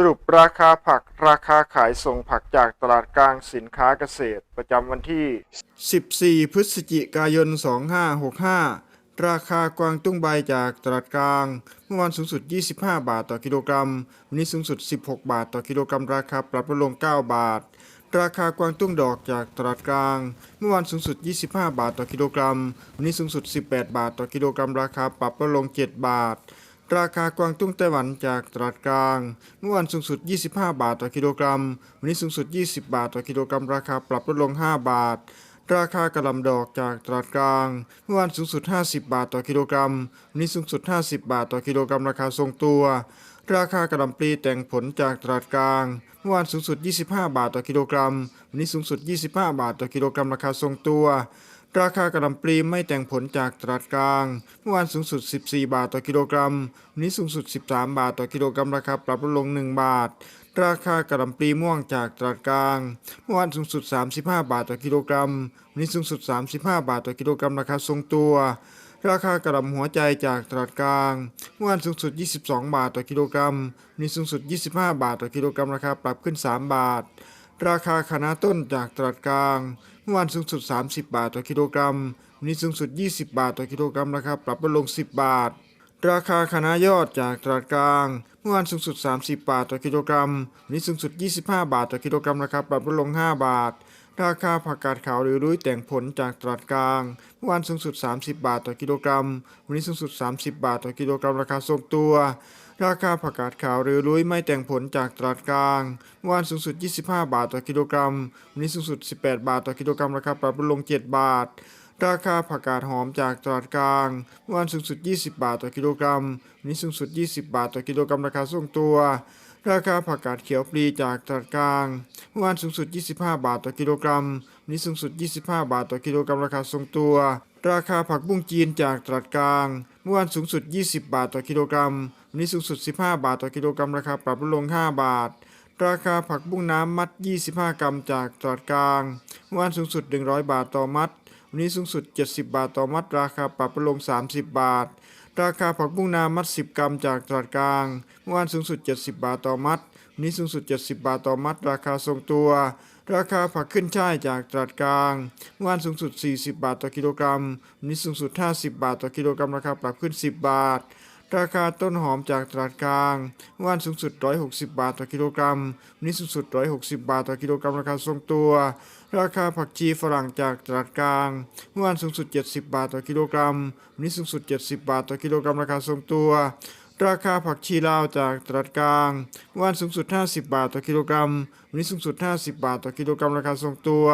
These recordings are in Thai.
สรุปราคาผักราคาขายส่งผักจากตลาดกลางสินค้าเกษตร ประจำวันที่ 14 พฤศจิกายน 2565 ราคากวางตุ้งใบจากตลาดกลาง เมื่อวานสูงสุด 25 บาทต่อกิโลกรัม วันนี้สูงสุด 16 บาทต่อกิโลกรัม ราคาปรับลดลง 9 บาท ราคากวางตุ้งดอกจากตลาดกลาง เมื่อวานสูงสุด 25 บาทต่อกิโลกรัม วันนี้สูงสุด 18 บาทต่อกิโลกรัม ราคาปรับลดลง 7 บาท ราคากวางตุ้งไต้หวันจากตลาดกลาง เมื่อวานสูงสุด 25 บาทต่อกิโลกรัม วันนี้สูงสุด 20 บาทต่อกิโลกรัม ราคาปรับลดลง 5 บาท ราคากระลำดอกจากตลาดกลาง เมื่อวานสูงสุด 50 บาทต่อกิโลกรัม วันนี้สูงสุด 50 บาทต่อกิโลกรัม ราคาทรงตัว ราคากระลำปลีแต่งผลจากตลาดกลาง เมื่อวานสูงสุด 25 บาทต่อกิโลกรัม วันนี้สูงสุด 25 บาทต่อกิโลกรัม ราคาทรงตัว ราคากระหล่ำปลีไม่แต่งผลจากตลาดกลาง เมื่อวานสูงสุด 14 บาทต่อกิโลกรัม วันนี้สูงสุด 13 บาทต่อกิโลกรัม ราคาปรับลดลง 1 บาท ราคากระหล่ำปลีม่วงจากตลาดกลาง เมื่อวานสูงสุด 35 บาทต่อกิโลกรัม วันนี้สูงสุด 35 บาทต่อกิโลกรัม ราคาทรงตัว ราคากระหล่ำหัวใจจากตลาดกลาง เมื่อวานสูงสุด 22 บาทต่อกิโลกรัม วันนี้สูงสุด 25 บาทต่อกิโลกรัม ราคาปรับขึ้น 3 บาท ราคาคณะต้นจากตลาดกลางเมื่อวานสูงสุด 30 บาทต่อกิโลกรัมวันนี้สูงสุด 20 บาทต่อกิโลกรัมราคาปรับลดลง 10 บาท ราคาคณะยอดจากตลาดกลาง เมื่อวานสูงสุด 30 บาทต่อกิโลกรัมวันนี้สูงสุด 25 บาทต่อกิโลกรัมราคาปรับลดลง 5 บาท ราคาผักกาดขาวหรือรุ้ยแต่งผลจากตลาดกลาง เมื่อวานสูงสุด 30 บาทต่อกิโลกรัมวันนี้สูงสุด 30 บาทต่อกิโลกรัมราคาทรงตัว ราคาผักกาดขาวหรือรุ้ยไม่แต่งผลจากตลาดกลางเมื่อวานสูงสุด 25 บาทต่อกิโลกรัม วันนี้สูงสุด 18 บาทต่อกิโลกรัมราคาปรับลง 7 บาท ราคาผักกาดหอมจากตลาดกลางเมื่อวานสูงสุด 20 บาทต่อกิโลกรัม วันนี้สูงสุด 20 บาทต่อกิโลกรัมราคาทรงตัว ราคาผักกาดเขียวปลีจากตลาดกลางเมื่อวานสูงสุด 25 บาทต่อกิโลกรัม วันนี้สูงสุด 25 บาทต่อกิโลกรัมราคาทรงตัว ราคาผักบุ้งจีนจากตลาดกลางเมื่อวานสูงสุด 20 บาทต่อกิโลกรัม วันนี้สูงสุด 15 บาทต่อกิโลกรัมราคาปรับลดลง 5 บาท ราคาผักบุ้งน้ำมัด 25 กรัมจากตลาดกลางเมื่อวานสูงสุด 100 บาทต่อมัด วันนี้สูงสุด 70 บาทต่อมัด ราคาปรับลดลง 30 บาท ราคาผักบุ้งนามัด 10 กรัมจากตลาดกลางเมื่อวานสูงสุด 70 บาทต่อมัด วันนี้สูงสุด 70 บาทต่อมัด ราคาทรงตัวราคาผักขึ้นช่ายจากตลาดกลางเมื่อวานสูงสุด 40 บาทต่อกิโลกรัมวันนี้สูงสุด 50 บาทต่อกิโลกรัมราคาปรับขึ้น 10 บาท ราคาต้นหอมจากตลาดกลางมื่วานสูงสุด 160 บาทต่อกิโลกรัมวันนี้สูงสุด 160 บาทต่อกิโลกรัมราคาทรงตัว ราคาผักชีฝรั่งจากตลาดกลางเมื่อวานสูงสุด 70 บาทต่อกิโลกรัมวันนี้สูงสุด 70 บาทต่อกิโลกรัมราคาทรงตัวราคาผักชีลาวจากตลาดกลางเมื่อวานสูงสุด 50 บาทต่อกิโลกรัมวันนี้สูงสุด 50 บาทต่อกิโลกรัมราคาทรงตัว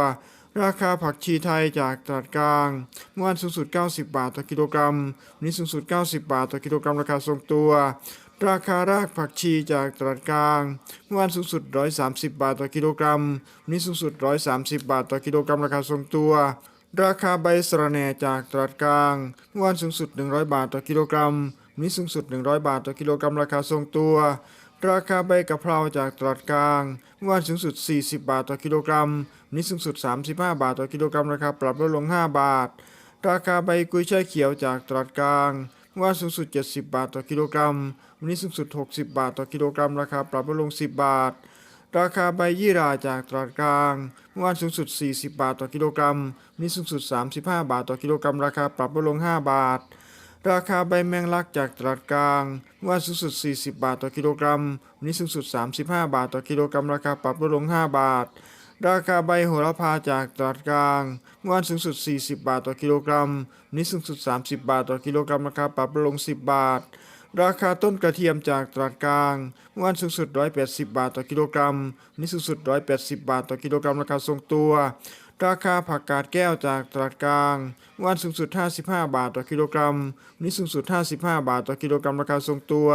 ราคาผักชีไทยจากตลาดกลางเมื่อวานสูงสุด 90 บาทต่อกิโลกรัมวันนี้สูงสุด 90 บาทต่อกิโลกรัมราคาทรงตัว ราคารากผักชีจากตลาดกลางเมื่อวานสูงสุด 130 บาทต่อกิโลกรัมวันนี้สูงสุด 130 บาทต่อกิโลกรัมราคาทรงตัวราคาใบสะระแหน่จากตลาดกลางเมื่อวานสูงสุด 100 บาทต่อกิโลกรัมวันนี้สูงสุด 100 บาทต่อกิโลกรัมราคาทรงตัว ราคาใบกะเพราจากตลาดกลางเมื่อวานสูงสุด 40 บาทต่อกิโลกรัมวันนี้สูงสุด 35 บาทต่อกิโลกรัมราคาปรับลดลง 5 บาท ราคาใบกุยช่ายเขียวจากตลาดกลางเมื่อวานสูงสุด 70 บาทต่อกิโลกรัมวันนี้สูงสุด 60 บาทต่อกิโลกรัมราคาปรับลดลง 10 บาท ราคาใบยี่ราจากตลาดกลางเมื่อวานสูงสุด 40 บาทต่อกิโลกรัมวันนี้สูงสุด 35 บาทต่อกิโลกรัมราคาปรับลดลง 5 บาท ราคาใบแมงลักจากตลาดกลางเมื่อวานสูงสุด 40 บาทต่อกิโลกรัม วันนี้สูงสุด 35 บาทต่อกิโลกรัม ราคาปรับลดลง 5 บาท ราคาใบโหระพาจากตลาดกลางวานสูงสุด 40 บาทต่อกิโลกรัม วันนี้สูงสุด 30 บาทต่อกิโลกรัม ราคาปรับลดลง 10 บาทราคาต้นกระเทียมจากตลาดกลางเมื่อวานสูงสุด 180 บาทต่อกิโลกรัมวันนี้สูงสุด 180 บาทต่อกิโลกรัม ราคาทรงตัว ราคาผักกาดแก้วจากตลาดกลางม้วานสูงสุด 55 บาทต่อกิโลกรัมวันนี้สูงสุด 55 บาทต่อกิโลกรัมราคาทรงตัว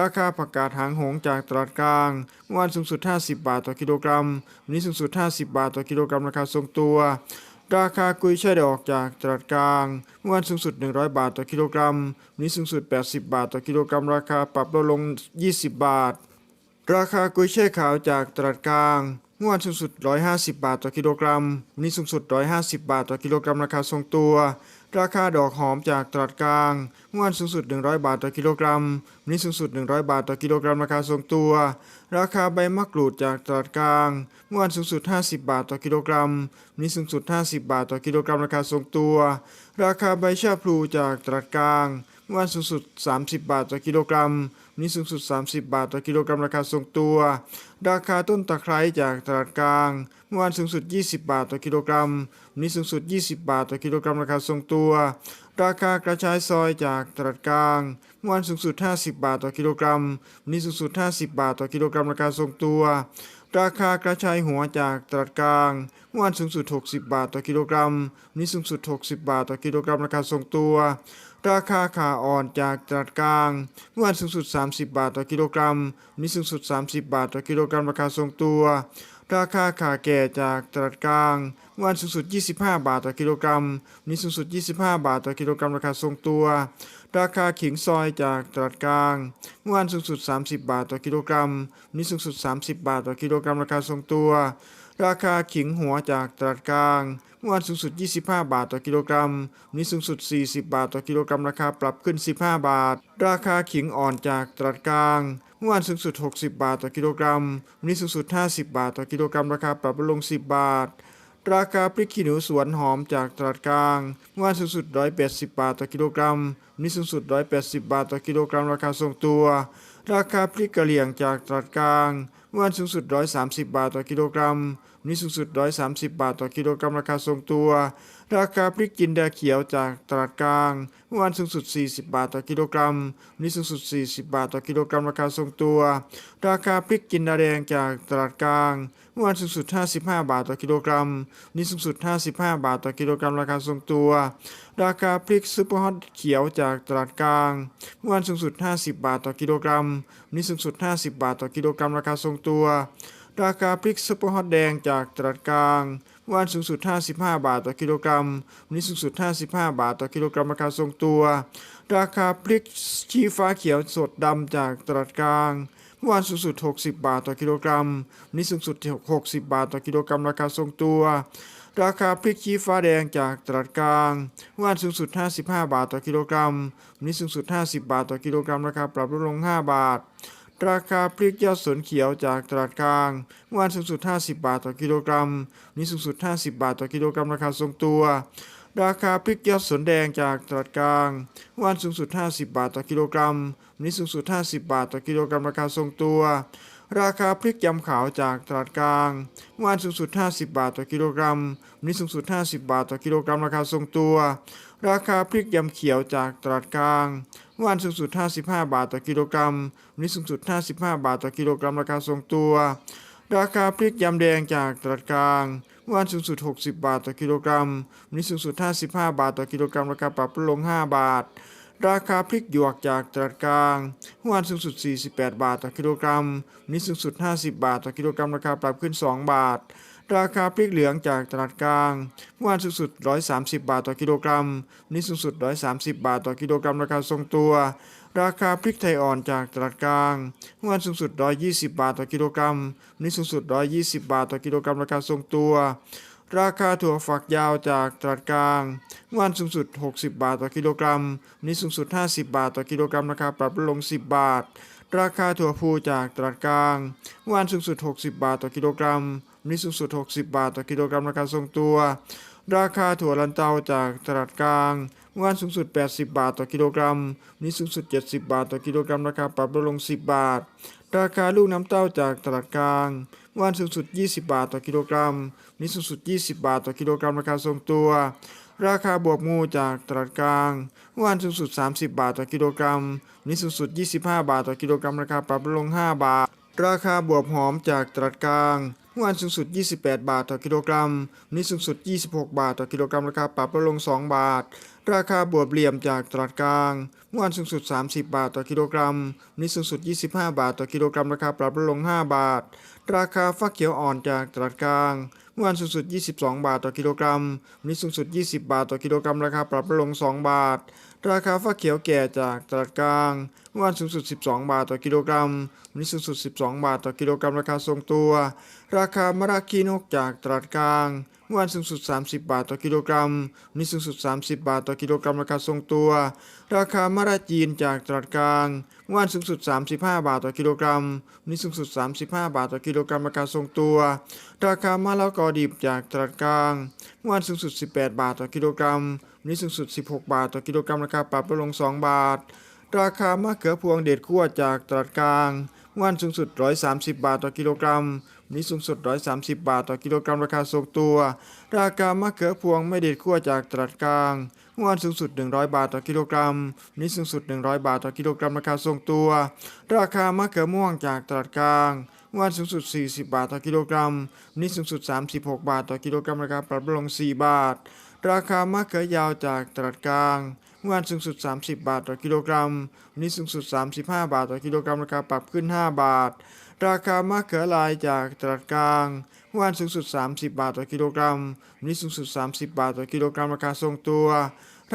ราคาผักกาดหางหงจากตลาดกลางเมื่อวานสูงสุด 50 บาทต่อกิโลกรัมวันนี้สูงสุด 50 บาทต่อกิโลกรัมราคาทรงตัวราคากุยช่ายดอกจากตลาดกลางเมื่อวานสูงสุด 100 บาทต่อกิโลกรัมวันนี้สูงสุด 80 บาทต่อกิโลกรัม ราคาปรับลดลง 20 บาท ราคากุยช่ายขาวจากตลาดกลาง เมื่อวานสูงสุด 150 บาทต่อกิโลกรัม วันนี้สูงสุด 150 บาทต่อกิโลกรัมราคาทรงตัว ราคาดอกหอมจากตลาดกลาง เมื่อวานสูงสุด 100 บาทต่อกิโลกรัม วันนี้สูงสุด 100 บาทต่อกิโลกรัมราคาทรงตัว ราคาใบมะกรูดจากตลาดกลาง เมื่อวานสูงสุด 50 บาทต่อกิโลกรัม วันนี้สูงสุด 50 บาทต่อกิโลกรัมราคาทรงตัว ราคาใบชาพลูจากตลาดกลาง เมื่อวานสูงสุด 30 บาทต่อกิโลกรัม นี้สูงสุด 30 บาท ต่อกิโลกรัมราคาทรงตัว ราคาต้นตะไคร้จากตลาดกลาง เมื่อวานสูงสุด 20 บาท ต่อกิโลกรัมวันนี้สูงสุด 20 บาท ต่อกิโลกรัมราคาทรงตัว ราคากระชายซอยจากตลาดกลาง เมื่อวานสูงสุด 50 บาท ต่อกิโลกรัมวันนี้สูงสุด 50 บาท ต่อกิโลกรัมราคาทรงตัวราคากระชายหัวจากตลาดกลางเมื่อวานสูงสุด 60 บาท ต่อกิโลกรัมวันนี้สูงสุด 60 บาท ต่อกิโลกรัมราคาทรงตัว ราคาขาอ่อนจากตลาดกลาง เมื่อวานสูงสุด 30 บาทต่อกิโลกรัม นี้สูงสุด 30 บาทต่อกิโลกรัมราคาทรงตัว ราคาขาแก่จากตลาดกลาง เมื่อวานสูงสุด 25 บาทต่อกิโลกรัม นี้สูงสุด 25 บาทต่อกิโลกรัมราคาทรงตัว ราคาขิงซอยจากตลาดกลาง เมื่อวานสูงสุด 30 บาทต่อกิโลกรัม นี้สูงสุด 30 บาทต่อกิโลกรัมราคาทรงตัว ราคาขิงหัวจากตลาดกลาง เมื่อวานสูงสุด 25 บาทต่อกิโลกรัม วันนี้สูงสุด 40 บาทต่อกิโลกรัมราคาปรับขึ้น 15 บาท ราคาขิงอ่อนจากตลาดกลาง เมื่อวานสูงสุด 60 บาทต่อกิโลกรัม วันนี้สูงสุด 50 บาทต่อกิโลกรัมราคาปรับลดลง10 บาท ราคาพริกขี้หนูสวนหอมจากตลาดกลาง เมื่อวานสูงสุด 180 บาทต่อกิโลกรัม วันนี้สูงสุด 180 บาทต่อกิโลกรัมราคาทรงตัว ราคาพริกกะเหรี่ยงจากตลาดกลาง เมื่อวานสูงสุด 130 บาทต่อกิโลกรัม วันนี้สูงสุด 130 บาทต่อกิโลกรัมราคาทรงตัว ราคาพริกจินดาเขียวจากตลาดกลาง เมื่อวานสูงสุด 40 บาทต่อกิโลกรัม วันนี้สูงสุด 40 บาทต่อกิโลกรัมราคาทรงตัว ราคาพริกจินดาแดงจากตลาดกลาง เมื่อวานสูงสุด 55 บาทต่อกิโลกรัม วันนี้สูงสุด 55 บาทต่อกิโลกรัมราคาทรงตัว ราคาพริกซุปเปอร์ฮอตเขียวจากตลาดกลาง เมื่อวานสูงสุด 50 บาทต่อกิโลกรัมวันนี้สูงสุด 50 บาทต่อกิโลกรัมราคาทรงตัว ราคาพริกซุปเปอร์ฮอตแดงจากตลาดกลางเมื่อวานสูงสุด 55 บาทต่อกิโลกรัม วันนี้สูงสุด 55 บาทต่อกิโลกรัมราคาทรงตัว ราคาพริกชี้ฟ้าเขียวสดดำจากตลาดกลางเมื่อวานสูงสุด 60 บาทต่อกิโลกรัม วันนี้สูงสุด 60 บาทต่อกิโลกรัมราคาทรงตัว ราคาพริกชี้ฟ้าแดงจากตลาดกลางเมื่อวานสูงสุด 55 บาทต่อกิโลกรัม วันนี้สูงสุด 50 บาทต่อกิโลกรัม ราคาปรับลดลง 5 บาท ราคาพริกยอดสนเขียวจากตลาดกลาง เมื่อวานสูงสุด 50 บาทต่อกิโลกรัม วันนี้สูงสุด 50 บาทต่อกิโลกรัม ราคาทรงตัว ราคาพริกยอดสนแดงจากตลาดกลาง เมื่อวานสูงสุด 50 บาทต่อกิโลกรัม วันนี้สูงสุด 50 บาทต่อกิโลกรัม ราคาทรงตัว ราคาพริกยำขาวจากตลาดกลางเมื่อวานสูงสุด 50 บาทต่อกิโลกรัมวันนี้สูงสุด 50 บาทต่อกิโลกรัมราคาทรงตัว ราคาพริกยำเขียวจากตลาดกลางเมื่อวานสูงสุด 55 บาทต่อกิโลกรัมวันนี้สูงสุด 55 บาทต่อกิโลกรัมราคาทรงตัว ราคาพริกยำแดงจากตลาดกลางเมื่อวานสูงสุด 60 บาทต่อกิโลกรัมวันนี้สูงสุด 55 บาทต่อกิโลกรัมราคาปรับลดลง5 บาท ราคาพริกหยวกจากตลาดกลางเมื่อวานสูงสุด 48 บาทต่อกิโลกรัมวันนี้สูงสุด 50 บาทต่อกิโลกรัมราคาปรับขึ้น 2 บาท ราคาพริกเหลืองจากตลาดกลางเมื่อวานสูงสุด 130 บาทต่อกิโลกรัมวันนี้สูงสุด 130 บาทต่อกิโลกรัมราคาทรงตัว ราคาพริกไทยอ่อนจากตลาดกลางเมื่อวานสูงสุด 120 บาทต่อกิโลกรัมวันนี้สูงสุด 120 บาทต่อกิโลกรัมราคาทรงตัว ราคาถั่วฝักยาวจากตลาดกลางเมื่อวานสูงสุด 60 บาทต่อกิโลกรัมวันนี้สูงสุด 50 บาทต่อกิโลกรัมราคาปรับลดลง 10 บาท ราคาถั่วพูจากตลาดกลางเมื่อวานสูงสุด 60 บาทต่อกิโลกรัมวันนี้สูงสุด 60 บาทต่อกิโลกรัมราคาทรงตัว ราคาถั่วลันเตาจากตลาดกลางเมื่อวานสูงสุด 80 บาทต่อกิโลกรัมวันนี้สูงสุด 70 บาทต่อกิโลกรัมราคาปรับลดลง10 บาท ราคาลูกน้ำเต้าจากตลาดกลาง วานสูงสุด 20 บาทต่อกิโลกรัมวันนี้สูงสุด 20 บาทต่อกิโลกรัมราคาทรงตัว ราคาบวบงูจากตลาดกลางวานสูงสุด 30 บาทต่อกิโลกรัมวันนี้สูงสุด 25 บาทต่อกิโลกรัมราคาปรับลดลง5 บาท ราคาบวบหอมจากตลาดกลางวานสูงสุด 28 บาทต่อกิโลกรัมวันนี้สูงสุด 26 บาทต่อกิโลกรัมราคาปรับลดลง 2 บาท ราคาบวบเหลี่ยมจากตลาดกลาง เมื่อวานสูงสุด 30 บาทต่อกิโลกรัมวันนี้สูงสุด 25 บาทต่อกิโลกรัม ราคาปรับลดลง 5 บาท ราคาฟักเขียวอ่อนจากตลาดกลาง เมื่อวานสูงสุด 22 บาทต่อกิโลกรัมวันนี้สูงสุด 20 บาทต่อกิโลกรัม ราคาปรับลดลง 2 บาท ราคาฟักเขียวแก่จากตลาดกลาง เมื่อวานสูงสุด 12 บาทต่อกิโลกรัมวันนี้สูงสุด 12 บาทต่อกิโลกรัม ราคาทรงตัว ราคามะระคีนกจากตลาดกลาง เมื่อวานสูงสุด 30 บาทต่อกิโลกรัมวันนี้สูงสุด 30 บาทต่อกิโลกรัมราคาทรงตัว ราคามะระจีนจากตลาดกลางเมื่อวานสูงสุด 35 บาทต่อกิโลกรัมวันนี้สูงสุด 35 บาทต่อกิโลกรัมราคาทรงตัว ราคามะละกอดิบจากตลาดกลางเมื่อวานสูงสุด 18 บาทต่อกิโลกรัมวันนี้สูงสุด 16 บาทต่อกิโลกรัมราคาปรับลดลง2 บาท ราคามะเขือพวงเด็ดขั้วจากตลาดกลางม่วานสูงสุด 130 บาทต่อกิโลกรัม นี้สูงสุด 130 บาทต่อกิโลกรัมราคาทรงตัว ราคามะเขือพวงไม่เด็ดขั้วจากตลาดกลางเมื่อวานสูงสุด 100 บาทต่อกิโลกรัมวันนี้สูงสุด 100 บาทต่อกิโลกรัมราคาทรงตัว ราคามะเขือม่วงจากตลาดกลางมวานสูงสุด 40 บาทต่อกิโลกรัมวันนี้สูงสุด 36 บาทต่อกิโลกรัม ราคาปรับลง 4 บาท ราคามะเขือยาวจากตลาดกลางเมื่อวานสูงสุด 30 บาทต่อกิโลกรัมวันนี้สูงสุด 35 บาทต่อกิโลกรัม ราคาปรับขึ้น 5 บาท ราคามะเขือลายจากตลาดกลางเมื่อวานสูงสุด 30 บาทต่อกิโลกรัมวันนี้สูงสุด 30 บาทต่อกิโลกรัมราคาทรงตัว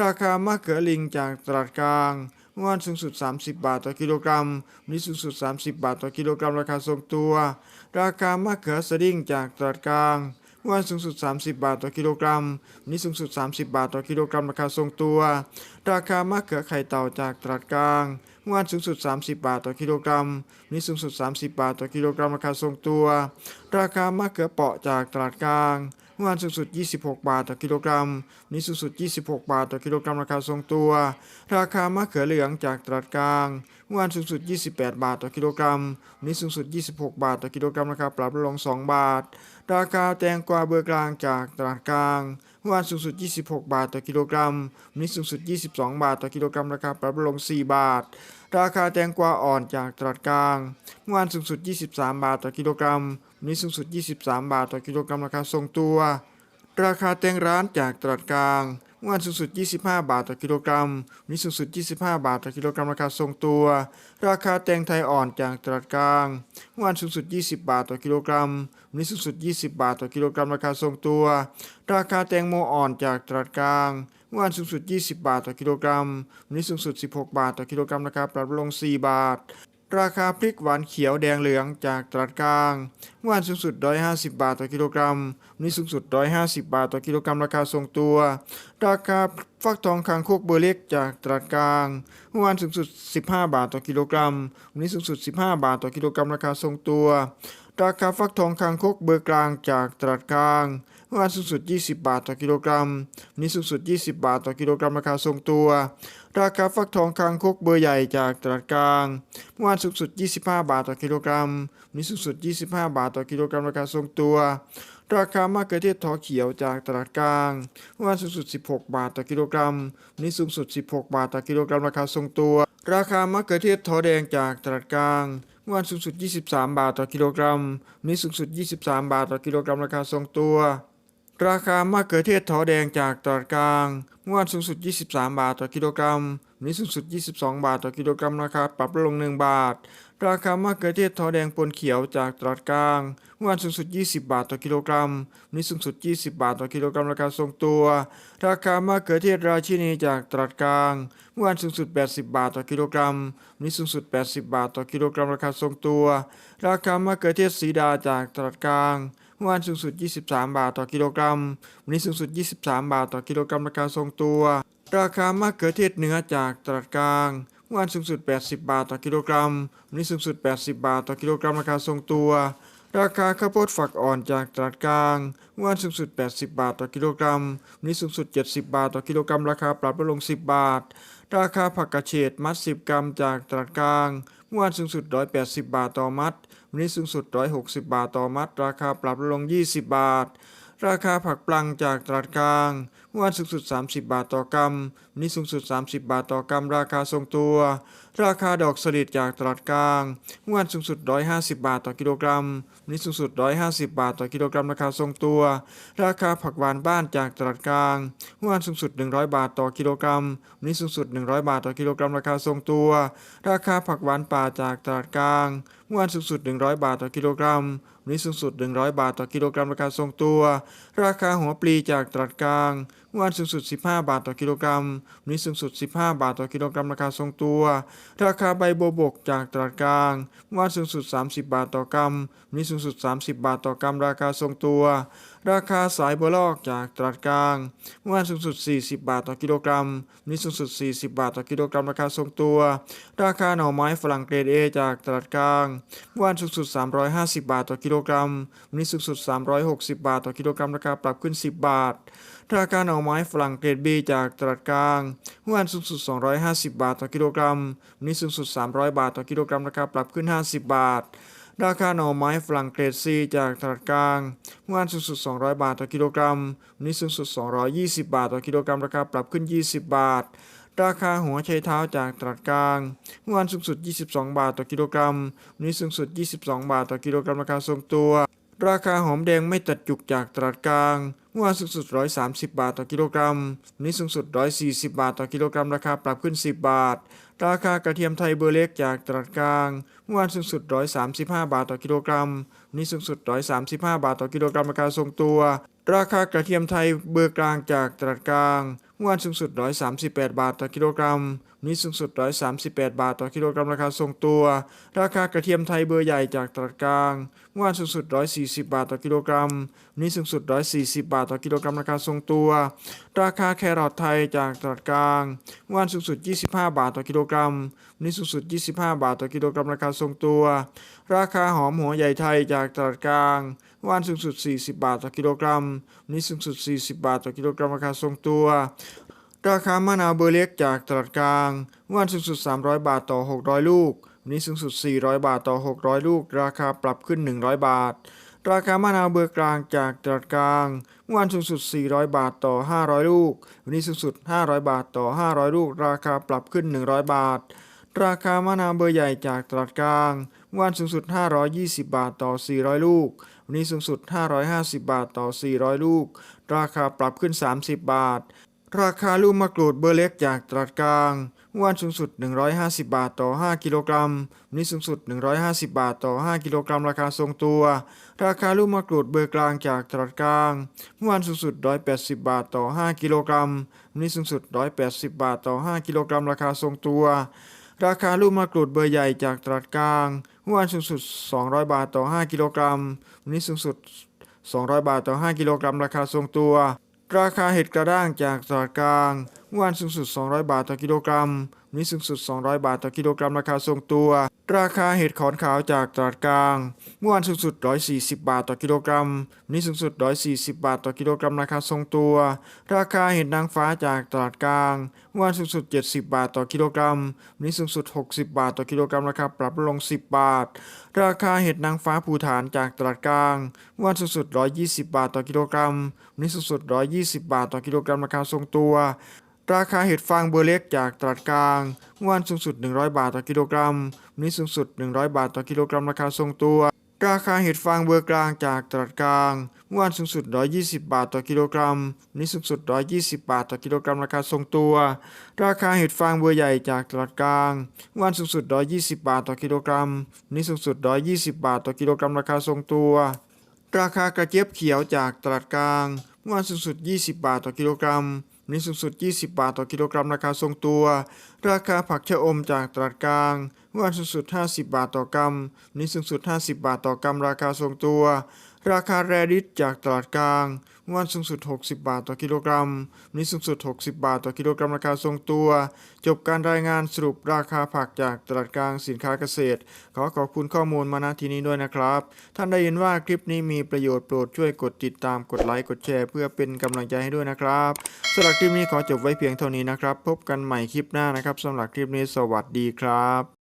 ราคามะเขือลิงจากตลาดกลางเมื่อวานสูงสุด 30 บาทต่อกิโลกรัมวันนี้สูงสุด 30 บาทต่อกิโลกรัมราคาทรงตัว ราคามะเขือสดิ้งจากตลาดกลางเมื่อวานสูงสุด 30 บาทต่อกิโลกรัมวันนี้สูงสุด 30 บาทต่อกิโลกรัมราคาทรงตัว ราคามะเขือไข่เต่าจากตลาดกลาง เมื่อวานสูงสุด 30 บาทต่อกิโลกรัมวันนี้สูงสุด 30 บาทต่อกิโลกรัมราคาทรงตัว ราคามะเขือเปาะจากตลาดกลางเมื่อวานสูงสุด 26 บาทต่อกิโลกรัมวันนี้สูงสุด 26 บาทต่อกิโลกรัมราคาทรงตัว ราคามะเขือเหลืองจากตลาดกลางเมื่อวานสูงสุด 28 บาทต่อกิโลกรัมวันนี้สูงสุด 26 บาทต่อกิโลกรัมราคาปรับลดลง2 บาท ราคาแตงกวาเบอร์กลางจากตลาดกลาง เมื่อวานสูงสุด 26 บาทต่อกิโลกรัมวันนี้สูงสุด 22 บาทต่อกิโลกรัม ราคาปรับลดลง 4 บาท ราคาแตงกวาอ่อนจากตลาดกลาง เมื่อวานสูงสุด 23 บาทต่อกิโลกรัมวันนี้สูงสุด 23 บาทต่อกิโลกรัม ราคาทรงตัว ราคาแตงร้านจากตลาดกลาง เมื่อวานสูงสุด 25 บาทต่อกิโลกรัมวันนี้สูงสุด 25 บาทต่อกิโลกรัมราคาทรงตัว ราคาแตงไทยอ่อนจากตลาดกลางเมื่อวานสูงสุด 20 บาทต่อกิโลกรัมวันนี้สูงสุด 20 บาทต่อกิโลกรัมราคาทรงตัว ราคาแตงโมอ่อนจากตลาดกลางเมื่อวานสูงสุด 20 บาทต่อกิโลกรัมวันนี้สูงสุด 16 บาทต่อกิโลกรัมราคาปรับลง 4 บาท ราคาพริกหวานเขียวแดงเหลืองจากตลาดกลางเมื่อวานสูงสุด 150 บาทต่อกิโลกรัมวันนี้สูงสุด 150 บาทต่อกิโลกรัมราคาทรงตัว ราคาฟักทองคางคกเบอร์เล็กจากตลาดกลางเมื่อวานสูงสุด 15 บาทต่อกิโลกรัมวันนี้สูงสุด 15 บาทต่อกิโลกรัมราคาทรงตัว ราคาฟักทองคางคกเบอร์กลางจากตลาดกลางเมื่อวานสูงสุด 20 บาทต่อกิโลกรัมวันนี้สูงสุด 20 บาทต่อกิโลกรัมราคาทรงตัว ราคาฟักทองคางคกเบอร์ใหญ่จากตลาดกลางเมื่อวานสูงสุด 25 บาทต่อกิโลกรัมวันนี้สูงสุด 25 บาทต่อกิโลกรัมราคาทรงตัว ราคามะเขือเทศทอเขียวจากตลาดกลางเมื่อวานสูงสุด 16 บาทต่อกิโลกรัมวันนี้สูงสุด 16 บาทต่อกิโลกรัมราคาทรงตัว ราคามะเขือเทศทอแดงจากตลาดกลาง มื่อวานสูงสุด 23 บาทต่อกิโลกรัม วันนี้สูงสุด 23 บาทต่อกิโลกรัมราคาทรงตัว ราคามะเขือเทศทอแดงจากตลาดกลางเมื่อวานสูงสุด 23 บาทต่อกิโลกรัมวันนี้สูงสุด 22 บาทต่อกิโลกรัมราคาปรับลง 1 บาท ราคามะเขือเทศทอแดงปนเขียวจากตลาดกลางเมื่อวานสูงสุด 20 บาทต่อกิโลกรัมวันนี้สูงสุด 20 บาทต่อกิโลกรัมราคาทรงตัว ราคามะเขือเทศราชินีจากตลาดกลางเมื่อวานสูงสุด 80 บาทต่อกิโลกรัมวันนี้สูงสุด 80 บาทต่อกิโลกรัมราคาทรงตัว ราคามะเขือเทศสีดาจากตลาดกลาง เมื่อวานสูงสุด 23 บาทต่อกิโลกรัม วันนี้สูงสุด 23 บาทต่อกิโลกรัมราคาทรงตัว ราคามะเขือเทศเนื้อจากตลาดกลางเมื่อวานสูงสุด 80 บาทต่อกิโลกรัม วันนี้สูงสุด 80 บาทต่อกิโลกรัมราคาทรงตัว ราคาข้าวโพดฝักอ่อนจากตลาดกลางเมื่อวานสูงสุด 80 บาทต่อกิโลกรัม วันนี้สูงสุด 70 บาทต่อกิโลกรัมราคาปรับลดลง 10 บาท ราคาผักกระเฉดมัด 10 กรัมจากตลาดกลางเมื่อวานสูงสุด 180 บาทต่อมัด วันนี้สูงสุด 160 บาทต่อมัด ราคาปรับลง 20 บาท ราคาผักปลังจากตลาดกลางเมื่อวานสูงสุด 30 บาทต่อกรัมวันนี้สูงสุด 30 บาทต่อกรัม ราคาทรงตัว ราคาดอกสลิดจากตลาดกลางเมื่อวานสูงสุด 150 บาทต่อกิโลกรัมวันนี้สูงสุด 150 บาทต่อกิโลกรัมราคาทรงตัว ราคาผักหวานบ้านจากตลาดกลางเมื่อวานสูงสุด 100 บาทต่อกิโลกรัมวันนี้สูงสุด 100 บาทต่อกิโลกรัมราคาทรงตัว ราคาผักหวานป่าจากตลาดกลางเมื่อวานสูงสุด 100 บาทต่อกิโลกรัมวันนี้สูงสุด 100 บาทต่อกิโลกรัมราคาทรงตัว ราคาหัวปลีจากตลาดกลาง เมื่อวานสูงสุด 15 บาทต่อกิโลกรัม วันนี้สูงสุด 15 บาทต่อกิโลกรัมราคาทรงตัว ราคาใบโบบกจากตลาดกลาง เมื่อวานสูงสุด 30 บาทต่อกรัม วันนี้สูงสุด 30 บาทต่อกรัมราคาทรงตัว ราคาสายบัวลอกจากตลาดกลาง เมื่อวานสูงสุด 40 บาทต่อกิโลกรัม วันนี้สูงสุด 40 บาทต่อกิโลกรัมราคาทรงตัว ราคาหน่อไม้ฝรั่งเกรด A จากตลาดกลาง เมื่อวานสูงสุด 350 บาทต่อกิโลกรัม วันนี้สูงสุด 360 บาทต่อกิโลกรัมราคาปรับขึ้น 10 บาท ราคาหน่อไม้ฝรั่งเกรด B จากตลาดกลางเมื่อวานสูงสุด 250 บาทต่อกิโลกรัมวันนี้สูงสุด 300 บาทต่อกิโลกรัมราคาปรับขึ้น 50 บาท ราคาหน่อไม้ฝรั่งเกรด C จากตลาดกลางเมื่อวานสูงสุด 200 บาทต่อกิโลกรัมวันนี้สูงสุด 220 บาทต่อกิโลกรัมราคาปรับขึ้น 20 บาทราคาหัวไชเท้าจากตลาดกลาง เมื่อวานสูงสุด 22 บาทต่อกิโลกรัม วันนี้สูงสุด 22 บาทต่อกิโลกรัมราคาทรงตัว ราคาหอมแดงไม่ตัดจุกจากตลาดกลางเมื่อวานสูงสุด 130 บาทต่อกิโลกรัมวันนี้สูงสุด 140 บาทต่อกิโลกรัม ราคาปรับขึ้น 10 บาท ราคากระเทียมไทยเบอร์เล็กจากตลาดกลางเมื่อวานสูงสุด 135 บาทต่อกิโลกรัมวันนี้สูงสุด 135 บาทต่อกิโลกรัม ราคาทรงตัว ราคากระเทียมไทยเบอร์กลางจากตลาดกลางเมื่อวานสูงสุด 138 บาทต่อกิโลกรัม นี้สูงสุด 138 บาทต่อกิโลกรัมราคาทรงตัว ราคากระเทียมไทยเบอร์ใหญ่จากตลาดกลางเมื่อวานสูงสุด 140 บาทต่อกิโลกรัมวันนี้สูงสุด 140 บาทต่อกิโลกรัมราคาทรงตัว ราคาแครอทไทยจากตลาดกลางเมื่อวานสูงสุด 25 บาทต่อกิโลกรัมวันนี้สูงสุด 25 บาทต่อกิโลกรัมราคาทรงตัว ราคาหอมหัวใหญ่ไทยจากตลาดกลางเมื่อวานสูงสุด 40 บาทต่อกิโลกรัมวันนี้สูงสุด 40 บาทต่อกิโลกรัมราคาทรงตัว ราคามะนาวเบอร์เล็กจากตลาดกลางเมื่อวานสูงสุด 300 บาทต่อ 600 ลูก วันนี้สูงสุด 400 บาทต่อ 600 ลูก ราคาปรับขึ้น 100 บาท ราคามะนาวเบอร์กลางจากตลาดกลางเมื่อวานสูงสุด 400 บาทต่อ 500 ลูก วันนี้สูงสุด 500 บาทต่อ 500 ลูก ราคาปรับขึ้น 100 บาท ราคามะนาวเบอร์ใหญ่จากตลาดกลางเมื่อวานสูงสุด 520 บาทต่อ 400 ลูก วันนี้สูงสุด 550 บาทต่อ 400 ลูก ราคาปรับขึ้น 30 บาท ราคาลูกมะกรูดเบอร์เล็กจากตลาดกลางเมื่อวานสูงสุด 150 บาทต่อ 5 กิโลกรัมวันนี้สูงสุด 150 บาทต่อ 5 กิโลกรัมราคาทรงตัว ราคาลูกมะกรูดเบอร์กลางจากตลาดกลางเมื่อวานสูงสุด 180 บาทต่อ 5 กิโลกรัมวันนี้สูงสุด 180 บาทต่อ 5 กิโลกรัมราคาทรงตัว ราคาลูกมะกรูดเบอร์ใหญ่จากตลาดกลางเมื่อวานสูงสุด 200 บาทต่อ 5 กิโลกรัมวันนี้สูงสุด 200 บาทต่อ 5 กิโลกรัมราคาทรงตัว ราคาเห็ดกระด้างจากตลาดกลางเมื่อวานสูงสุด 200 บาทต่อกิโลกรัม วันนี้สูงสุด 200 บาทต่อกิโลกรัมราคาทรงตัว ราคาเห็ดขอนขาวจากตลาดกลาง เมื่อวานสูงสุด 140 บาทต่อกิโลกรัมวันนี้สูงสุด 140 บาทต่อกิโลกรัมราคาทรงตัว ราคาเห็ดนางฟ้าจากตลาดกลาง เมื่อวานสูงสุด 70 บาทต่อกิโลกรัมวันนี้สูงสุด 60 บาทต่อกิโลกรัมราคาปรับลง 10 บาท ราคาเห็ดนางฟ้าภูฐานจากตลาดกลาง เมื่อวานสูงสุด 120 บาทต่อกิโลกรัมวันนี้สูงสุด 120 บาทต่อกิโลกรัมราคาทรงตัว ราคาเห็ดฟางเบอร์เล็กจากตลาดกลางเมื่อวานสูงสุด 100 บาทต่อกิโลกรัมวันนี้สูงสุด 100 บาทต่อกิโลกรัมราคาทรงตัว ราคาเห็ดฟางเบอร์กลางจากตลาดกลางเมื่อวานสูงสุด 120 บาทต่อกิโลกรัมวันนี้สูงสุด 120 บาทต่อกิโลกรัมราคาทรงตัว ราคาเห็ดฟางเบอร์ใหญ่จากตลาดกลางเมื่อวานสูงสุด 120 บาทต่อกิโลกรัมวันนี้สูงสุด 120 บาทต่อกิโลกรัมราคาทรงตัว ราคากระเจี๊ยบเขียวจากตลาดกลางเมื่อวานสูงสุด 20 บาทต่อกิโลกรัม วันนี้สูงสุด 20 บาทต่อกิโลกรัมราคาทรงตัว ราคาผักชะอมจากตลาดกลางวันสูงสุด 50 บาทต่อกรัมวันนี้สูงสุด 50 บาทต่อกรัมราคาทรงตัว ราคาแรดิสจากตลาดกลางวานสูงสุด 60 บาทต่อกิโลกรัมวันนี้สูงสุด 60 บาทต่อกิโลกรัมราคาทรงตัว จบการรายงานสรุปราคาผักจากตลาดกลางสินค้าเกษตร ขอขอบคุณข้อมูลมาณที่นี้ด้วยนะครับ ท่านได้ยินว่าคลิปนี้มีประโยชน์โปรดช่วยกดติดตามกดไลค์กดแชร์ เพื่อเป็นกำลังใจให้ด้วยนะครับสำหรับคลิปนี้ขอจบไว้เพียงเท่านี้นะครับ พบกันใหม่คลิปหน้านะครับสำหรับคลิปนี้สวัสดีครับ